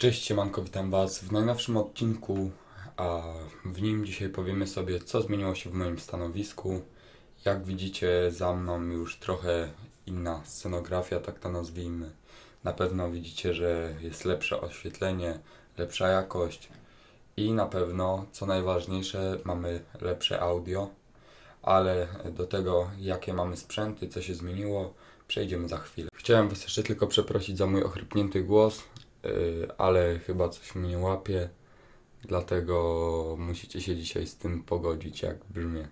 Cześć, siemanko, witam Was w najnowszym odcinku, a w nim dzisiaj powiemy sobie, co zmieniło się w moim stanowisku. Jak widzicie, za mną już trochę inna scenografia, tak to nazwijmy. Na pewno widzicie, że jest lepsze oświetlenie, lepsza jakość i na pewno, co najważniejsze, mamy lepsze audio. Ale do tego, jakie mamy sprzęty, co się zmieniło, przejdziemy za chwilę. Chciałem Was jeszcze tylko przeprosić za mój ochrypnięty głos. Yy, ale chyba coś mnie nie łapie, dlatego musicie się dzisiaj z tym pogodzić, jak brzmię.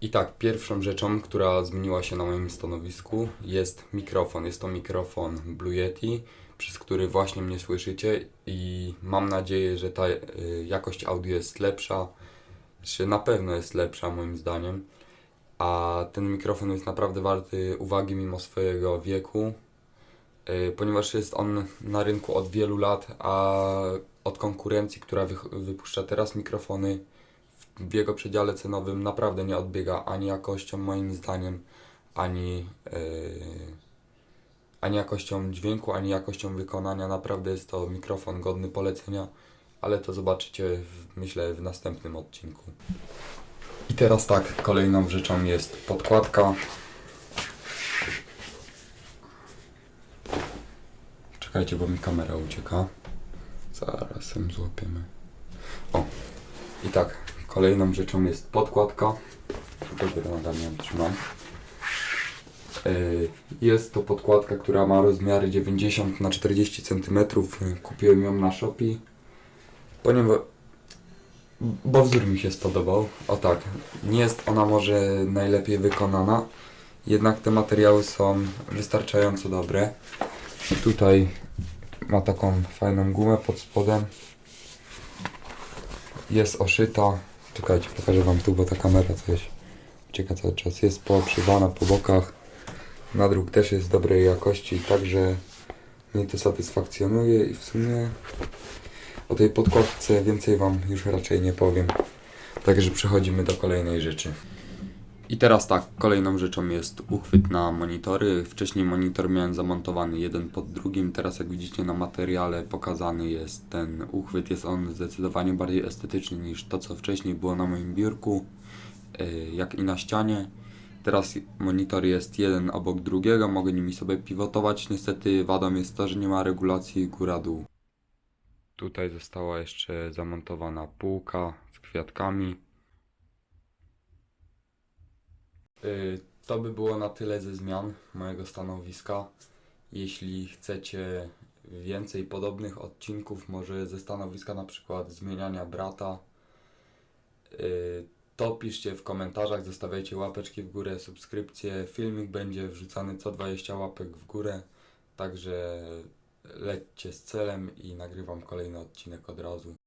I tak, pierwszą rzeczą, która zmieniła się na moim stanowisku jest mikrofon. Jest to mikrofon Blue Yeti, przez który właśnie mnie słyszycie i mam nadzieję, że ta yy, jakość audio jest lepsza, czy na pewno jest lepsza moim zdaniem. A ten mikrofon jest naprawdę warty uwagi mimo swojego wieku, y, ponieważ jest on na rynku od wielu lat, a od konkurencji, która wypuszcza teraz mikrofony w jego przedziale cenowym naprawdę nie odbiega ani jakością moim zdaniem, ani, y, ani jakością dźwięku, ani jakością wykonania. Naprawdę jest to mikrofon godny polecenia, ale to zobaczycie w, myślę w następnym odcinku. I teraz tak, kolejną rzeczą jest podkładka. Czekajcie, bo mi kamera ucieka. Zaraz ją złapiemy. O, i tak, kolejną rzeczą jest podkładka. Dopiero nadal ją trzymam. Yy, Jest to podkładka, która ma rozmiary 90 na 40 cm. Kupiłem ją na Shopee. Ponieważ bo wzór mi się spodobał. O tak, nie jest ona może najlepiej wykonana, jednak te materiały są wystarczająco dobre. Tutaj ma taką fajną gumę pod spodem. Jest oszyta. Czekajcie, pokażę wam tu, bo ta kamera coś ucieka cały czas. Jest poobszywana po bokach. Nadruk też jest dobrej jakości, także mnie to satysfakcjonuje i w sumie o tej podkładce więcej Wam już raczej nie powiem. Także przechodzimy do kolejnej rzeczy. I teraz tak, kolejną rzeczą jest uchwyt na monitory. Wcześniej monitor miałem zamontowany jeden pod drugim, teraz jak widzicie na materiale pokazany jest ten uchwyt. Jest on zdecydowanie bardziej estetyczny niż to co wcześniej było na moim biurku, yy, jak i na ścianie. Teraz monitor jest jeden obok drugiego, mogę nimi sobie pivotować. Niestety wadą jest to, że nie ma regulacji góra-dół. Tutaj została jeszcze zamontowana półka z kwiatkami. To by było na tyle ze zmian mojego stanowiska. Jeśli chcecie więcej podobnych odcinków, może ze stanowiska na przykład zmieniania brata, y, to piszcie w komentarzach, zostawiajcie łapeczki w górę, subskrypcje. Filmik będzie wrzucany co 20 łapek w górę, także lećcie z celem i nagrywam kolejny odcinek od razu.